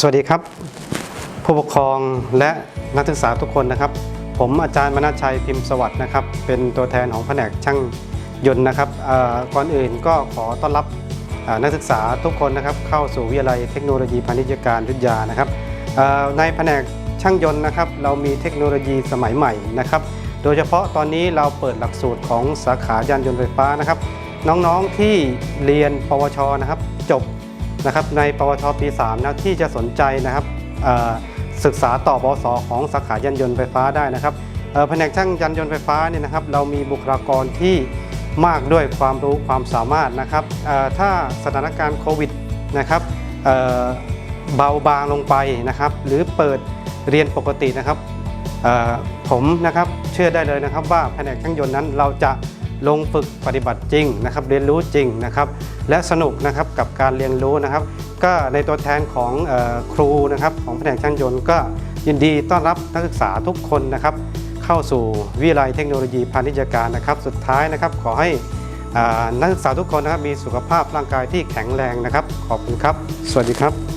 สวัสดีครับ ผู้ปกครองและนักศึกษาทุกคนนะครับ ผมอาจารย์มนาชัยพิมพ์สวัสดิ์นะครับ เป็นตัวแทนของแผนกช่างยนต์นะครับก่อนอื่นก็ขอต้อนรับนักศึกษาทุกคนนะครับเข้าสู่วิทยาลัยเทคโนโลยีพาณิชยการยุทธยานะครับในแผนกช่างยนต์นะครับ เรามีเทคโนโลยีสมัยใหม่นะครับ โดยเฉพาะตอนนี้เราเปิดหลักสูตรของสาขายานยนต์ไฟฟ้านะครับ น้องๆที่เรียนปวชนะครับ จบ นะครับในปวชปี 3 นะที่จะสนใจนะครับศึกษาต่อปวสของสาขายานยนต์ไฟฟ้าได้นะครับแผนกช่างยานยนต์ไฟฟ้าเนี่ยนะครับ เรามีบุคลากรที่มากด้วยความรู้ความสามารถนะครับถ้าสถานการณ์โควิดนะครับเบาบางลงไปนะครับ หรือเปิดเรียนปกตินะครับผมนะครับเชื่อได้เลยนะครับว่าแผนกช่างยนต์นั้นเราจะ ลงฝึกปฏิบัติจริงนะครับ เรียนรู้จริงนะครับ และสนุกนะครับกับการเรียนรู้นะครับ ก็ในตัวแทนของออครูนะครับของแผนกช่างยนต์ก็ยินดีต้อนรับนักศึกษาทุกคนนะครับ เข้าสู่วิทยาลัยเทคโนโลยีพาณิชยการนะครับ สุดท้ายนะครับขอให้นักศึกษาทุกคนนะครับมีสุขภาพร่างกายที่แข็งแรงนะครับ ขอบคุณครับ สวัสดีครับ